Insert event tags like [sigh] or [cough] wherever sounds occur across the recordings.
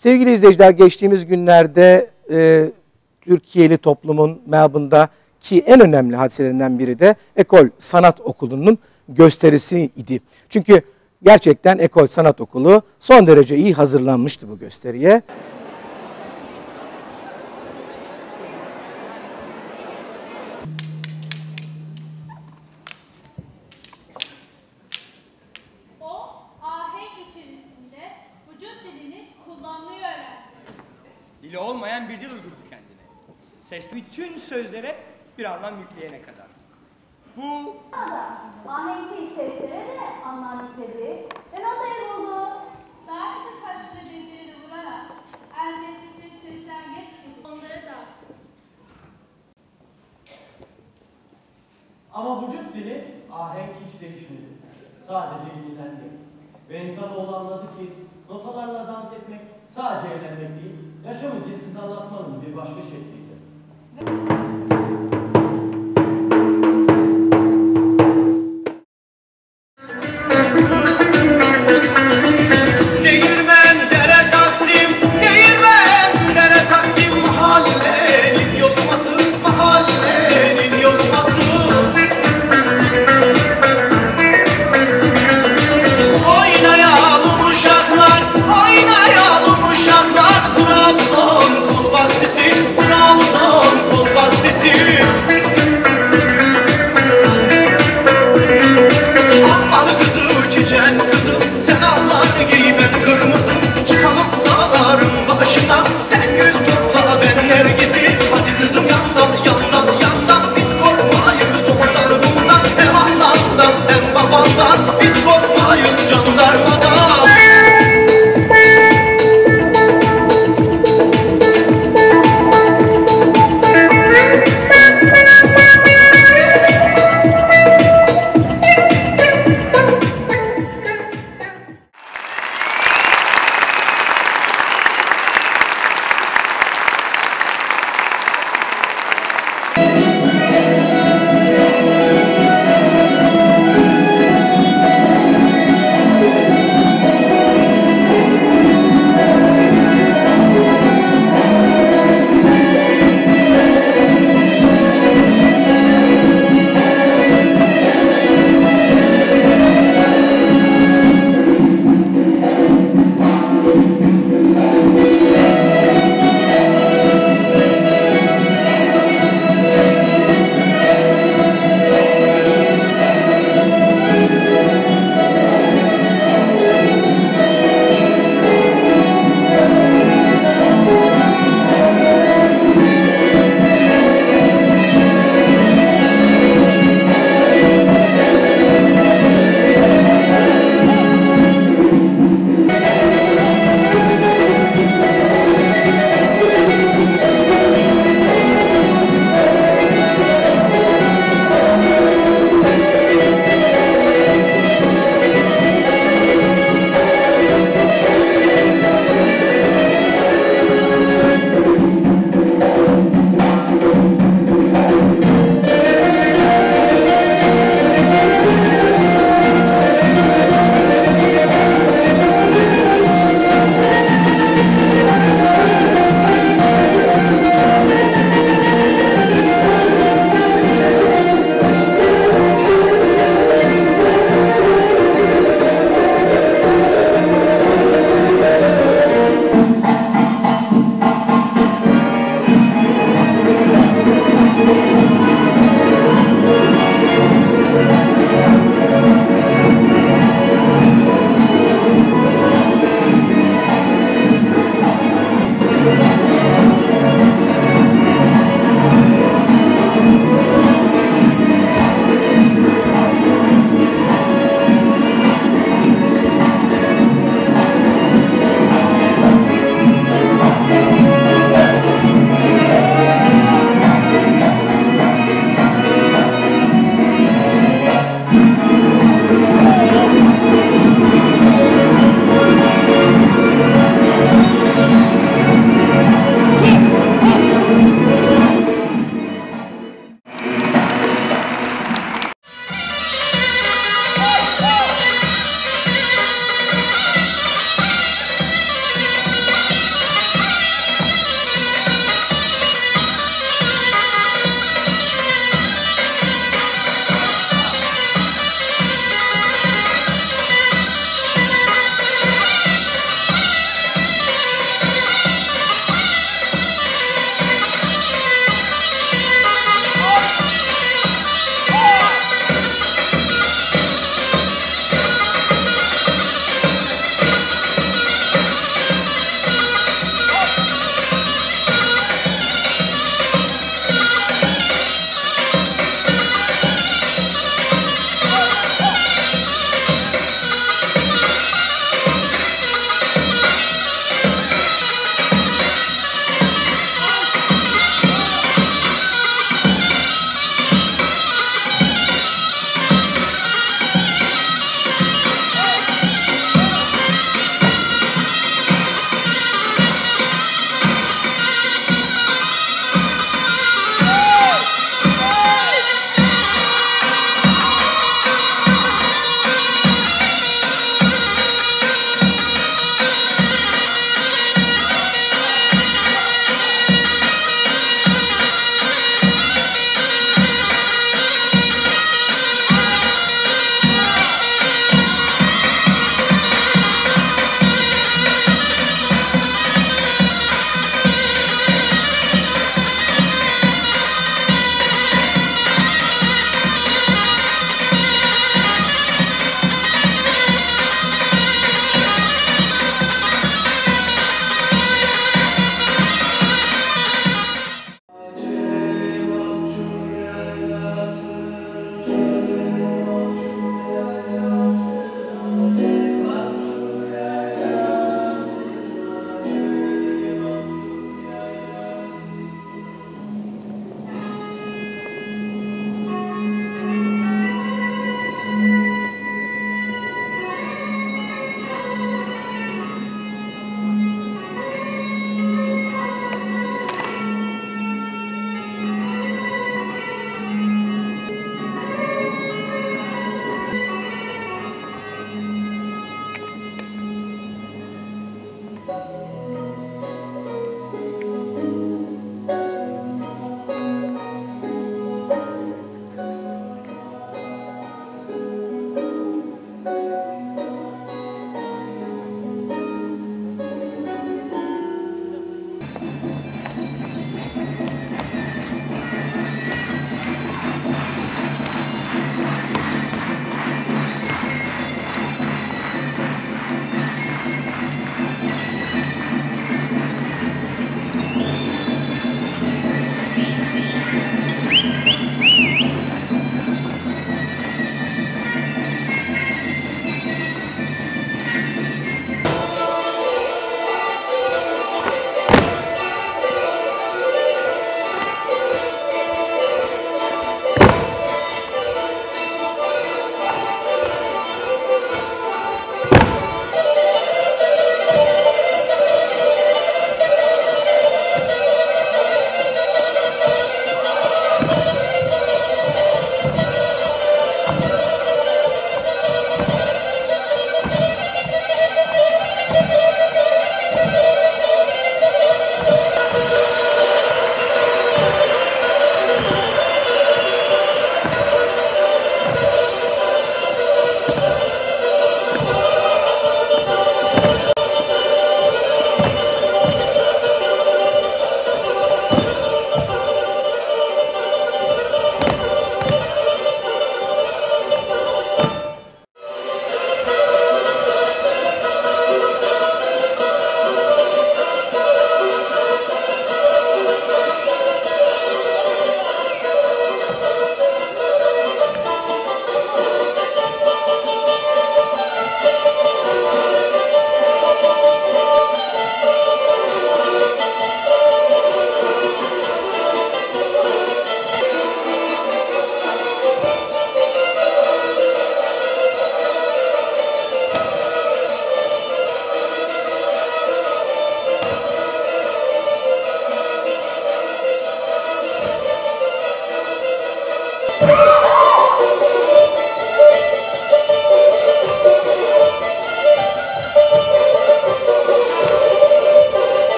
Sevgili izleyiciler geçtiğimiz günlerde e, Türkiye'li toplumun Melbourne'da ki en önemli hadiselerinden biri de Ekol Sanat Okulu'nun gösterisi idi. Çünkü gerçekten Ekol Sanat Okulu son derece iyi hazırlanmıştı bu gösteriye. Olmayan bir dil uydurdu kendine. Sesli bütün sözlere bir anlam yükleyene kadar. Bu Ahenkli seslere de anlam yükledi. Ve nota yolu. Saatli taşla birbirini vurarak elde ettikleri sesler yetmedi. Onları da Ama vücut dili ahenk hiç değişmedi. Sadece yenilendi. Ve insanoğlu anladı ki notalarla dans etmek sadece eğlenmek değil, yaşamı dilsiz anlatmanın bir başka şekliydi.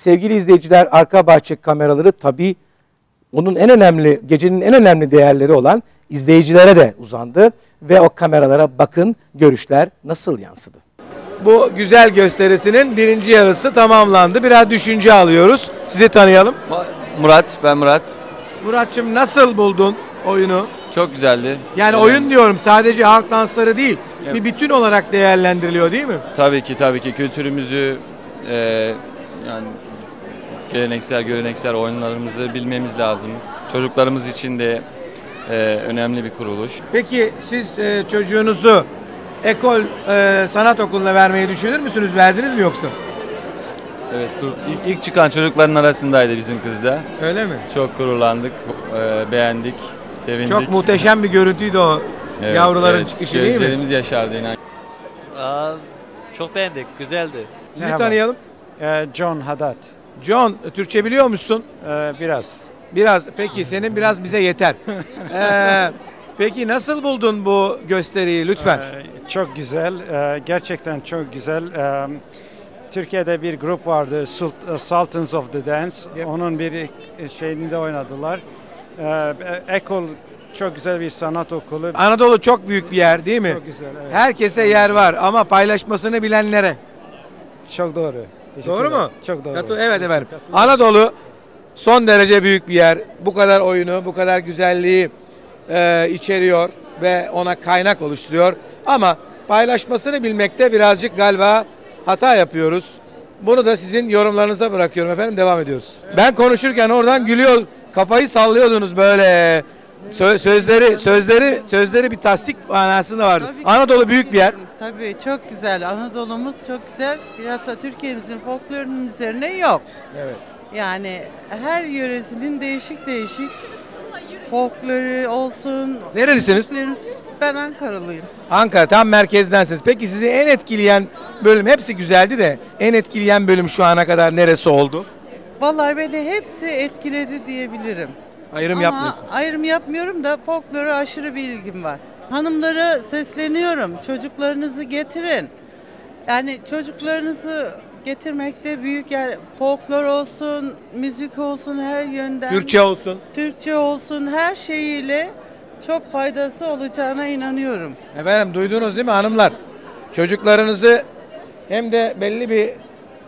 Sevgili izleyiciler arka bahçe kameraları tabii onun en önemli gecenin en önemli değerleri olan izleyicilere de uzandı ve o kameralara bakın görüşler nasıl yansıdı. Bu güzel gösterisinin birinci yarısı tamamlandı. Biraz düşünce alıyoruz. Sizi tanıyalım. Murat, ben Murat. Muratçım nasıl buldun oyunu? Çok güzeldi. Yani Evet. oyun diyorum sadece halk dansları değil. Evet. Bir bütün olarak değerlendiriliyor değil mi? Tabii ki, tabii ki kültürümüzü, e, yani geleneksel, göreneksel oyunlarımızı bilmemiz lazım. Çocuklarımız için de e, önemli bir kuruluş. Peki siz e, çocuğunuzu ekol e, sanat okuluna vermeyi düşünür müsünüz? Verdiniz mi yoksa? Evet, ilk, ilk çıkan çocukların arasındaydı bizim kız da. Öyle mi? Çok gururlandık, e, beğendik, sevindik. Çok muhteşem bir görüntüydü o [laughs] Evet, yavruların evet. çıkışı değil mi? Gözlerimiz yaşardı inan. Aa, çok beğendik, güzeldi. Sizi Merhaba. tanıyalım. Ee, John Haddad. John, Türkçe biliyor musun? Ee, biraz. Biraz. Peki senin biraz bize yeter. [laughs] Ee, peki nasıl buldun bu gösteriyi lütfen? Ee, çok güzel. Ee, gerçekten çok güzel. Ee, Türkiye'de bir grup vardı, Sult- Sultans of the Dance. Yep. Onun bir e, şeyinde oynadılar. Ee, Ekol çok güzel bir sanat okulu. Anadolu çok büyük bir yer değil mi? Çok güzel. Evet. Herkese yer var ama paylaşmasını bilenlere. Çok doğru. Teşekkür Doğru ederim. mu? Çok doğru. Katı- evet efendim. Anadolu son derece büyük bir yer. Bu kadar oyunu, bu kadar güzelliği e, içeriyor ve ona kaynak oluşturuyor. Ama paylaşmasını bilmekte birazcık galiba hata yapıyoruz. Bunu da sizin yorumlarınıza bırakıyorum efendim. Devam ediyoruz. Ben konuşurken oradan gülüyor, kafayı sallıyordunuz böyle. Sö- sözleri, sözleri, sözleri bir tasdik manasında vardı. Anadolu büyük bir yer. Tabii çok güzel. Anadolu'muz çok güzel. Biraz da Türkiye'mizin folklorunun üzerine yok. Evet. Yani her yöresinin değişik değişik folkloru olsun. Nerelisiniz? Ben Ankaralıyım. Ankara tam merkezdensiniz. Peki sizi en etkileyen bölüm hepsi güzeldi de en etkileyen bölüm şu ana kadar neresi oldu? Vallahi beni hepsi etkiledi diyebilirim. Ayrım Ama yapmıyorsun. ayrım yapmıyorum da folklora aşırı bir ilgim var. Hanımlara sesleniyorum. Çocuklarınızı getirin. Yani çocuklarınızı getirmekte büyük yer folklor olsun, müzik olsun her yönden. Türkçe olsun. Türkçe olsun her şeyiyle çok faydası olacağına inanıyorum. Efendim duydunuz değil mi hanımlar? Çocuklarınızı hem de belli bir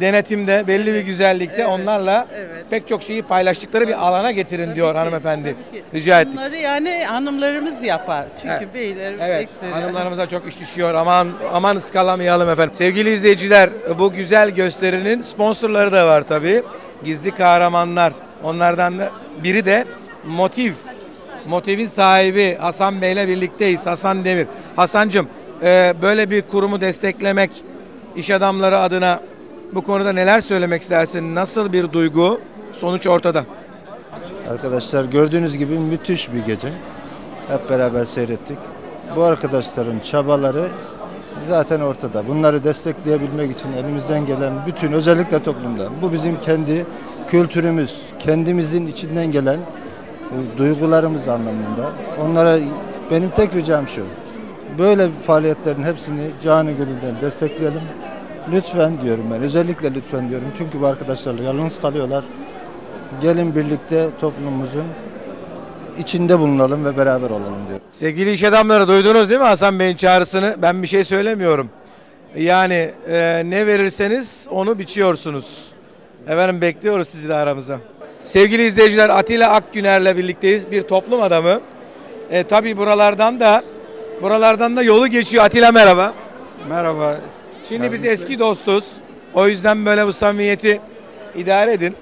denetimde, belli bir güzellikte Evet, onlarla evet. pek çok şeyi paylaştıkları bir alana getirin diyor ki, hanımefendi. tabii ki. Rica ettik. Bunları yani hanımlarımız yapar. Çünkü Evet. beyler Evet, ekseri. hanımlarımıza çok iş düşüyor. Aman aman ıskalamayalım efendim. Sevgili izleyiciler, bu güzel gösterinin sponsorları da var tabii. Gizli kahramanlar. Onlardan da biri de Motiv. Motiv'in sahibi Hasan Bey'le birlikteyiz. Hasan Demir. Hasancığım, e, böyle bir kurumu desteklemek iş adamları adına bu konuda neler söylemek istersin? Nasıl bir duygu? Sonuç ortada. Arkadaşlar gördüğünüz gibi müthiş bir gece. Hep beraber seyrettik. Bu arkadaşların çabaları zaten ortada. Bunları destekleyebilmek için elimizden gelen bütün özellikle toplumda. Bu bizim kendi kültürümüz, kendimizin içinden gelen e, duygularımız anlamında. Onlara benim tek ricam şu. Böyle faaliyetlerin hepsini canı gönülden destekleyelim. Lütfen diyorum ben. Özellikle lütfen diyorum. Çünkü bu arkadaşlarla yalnız kalıyorlar. Gelin birlikte toplumumuzun içinde bulunalım ve beraber olalım diyor. Sevgili iş adamları duydunuz değil mi Hasan Bey'in çağrısını? Ben bir şey söylemiyorum. Yani e, ne verirseniz onu biçiyorsunuz. Efendim bekliyoruz sizi de aramıza. Sevgili izleyiciler Atilla Akgüner'le birlikteyiz. Bir toplum adamı. E, tabii buralardan da buralardan da yolu geçiyor. Atilla merhaba. Merhaba. Şimdi biz eski dostuz. O yüzden böyle bu samimiyeti idare edin.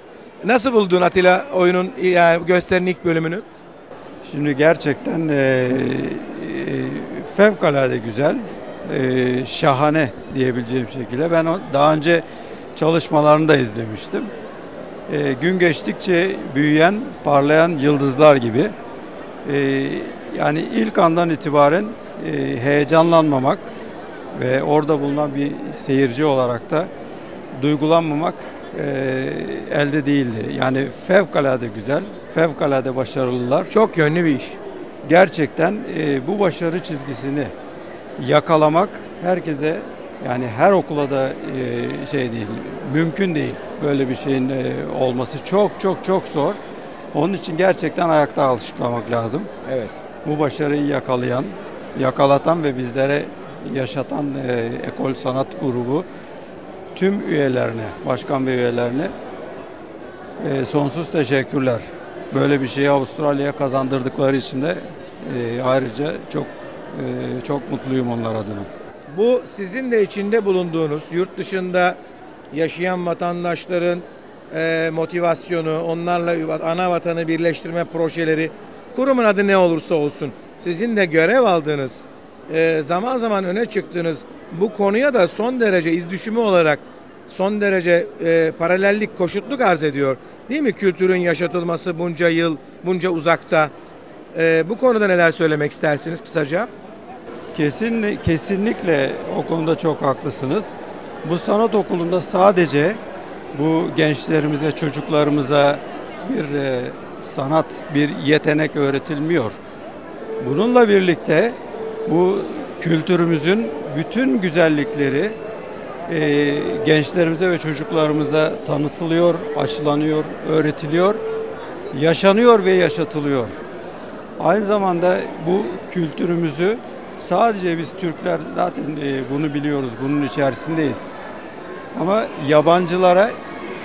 Nasıl buldun Atilla oyunun yani gösterinin ilk bölümünü? Şimdi gerçekten e, e, fevkalade güzel, e, şahane diyebileceğim şekilde. Ben daha önce çalışmalarını da izlemiştim. E, gün geçtikçe büyüyen, parlayan yıldızlar gibi. E, yani ilk andan itibaren e, heyecanlanmamak, ve orada bulunan bir seyirci olarak da duygulanmamak e, elde değildi. Yani fevkalade güzel, fevkalade başarılılar. Çok yönlü bir iş. Gerçekten e, bu başarı çizgisini yakalamak herkese yani her okula da e, şey değil, mümkün değil. Böyle bir şeyin e, olması çok çok çok zor. Onun için gerçekten ayakta alışıklamak lazım. Evet. Bu başarıyı yakalayan, yakalatan ve bizlere yaşatan e, Ekol Sanat Grubu tüm üyelerine, başkan ve üyelerine e, sonsuz teşekkürler. Böyle bir şeyi Avustralya'ya kazandırdıkları için de e, ayrıca çok e, çok mutluyum onlar adına. Bu sizin de içinde bulunduğunuz yurt dışında yaşayan vatandaşların e, motivasyonu, onlarla ana vatanı birleştirme projeleri, kurumun adı ne olursa olsun, sizin de görev aldığınız, e, zaman zaman öne çıktığınız bu konuya da son derece iz düşümü olarak son derece e, paralellik, koşutluk arz ediyor. Değil mi? Kültürün yaşatılması bunca yıl, bunca uzakta. E, bu konuda neler söylemek istersiniz kısaca? Kesin, kesinlikle o konuda çok haklısınız. Bu sanat okulunda sadece bu gençlerimize, çocuklarımıza bir e, sanat, bir yetenek öğretilmiyor. Bununla birlikte bu kültürümüzün bütün güzellikleri e, gençlerimize ve çocuklarımıza tanıtılıyor, aşılanıyor, öğretiliyor, yaşanıyor ve yaşatılıyor. Aynı zamanda bu kültürümüzü sadece biz Türkler zaten e, bunu biliyoruz, bunun içerisindeyiz. Ama yabancılara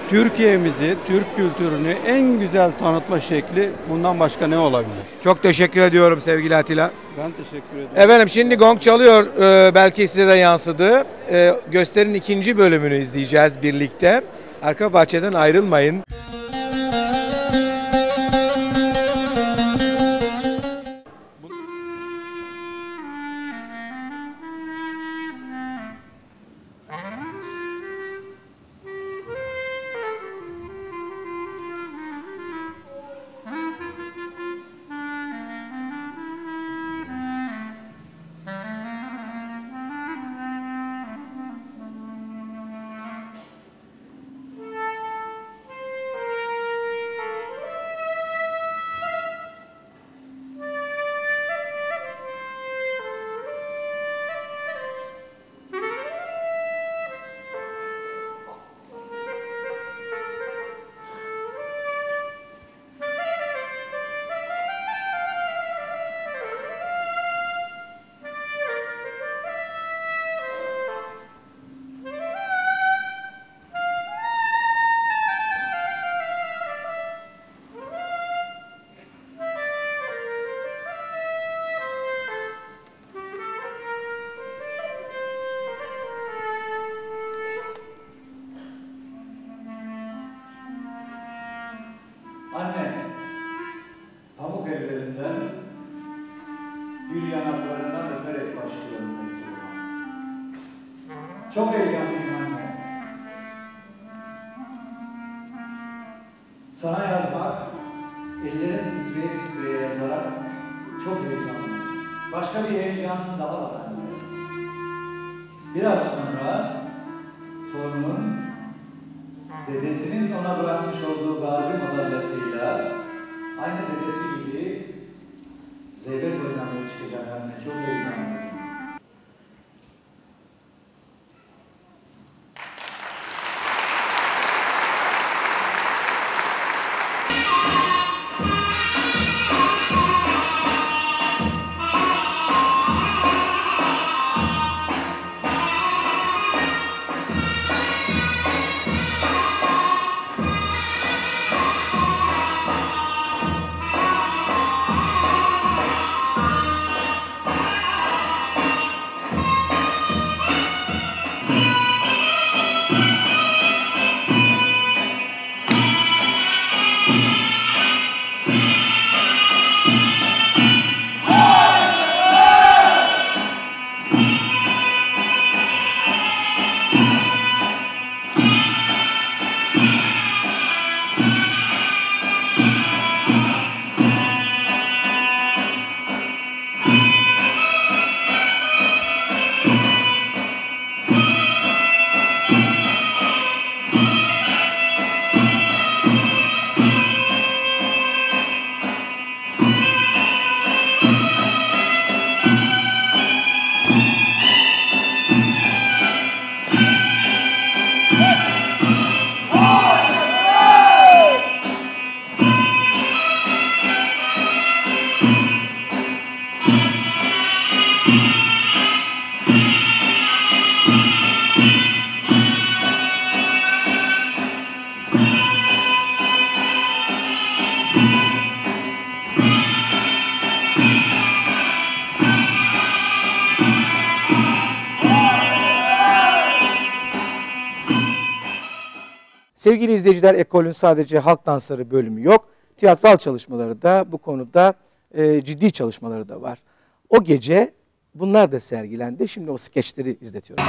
Türkiye'mizi, Türk kültürünü en güzel tanıtma şekli bundan başka ne olabilir? Çok teşekkür ediyorum sevgili Atilla. Ben teşekkür ederim. Efendim şimdi gong çalıyor. Ee, belki size de yansıdı. Ee, gösterinin ikinci bölümünü izleyeceğiz birlikte. Arka bahçeden ayrılmayın. Sevgili izleyiciler ekolün sadece halk dansları bölümü yok. Tiyatral çalışmaları da bu konuda e, ciddi çalışmaları da var. O gece bunlar da sergilendi. Şimdi o skeçleri izletiyorum.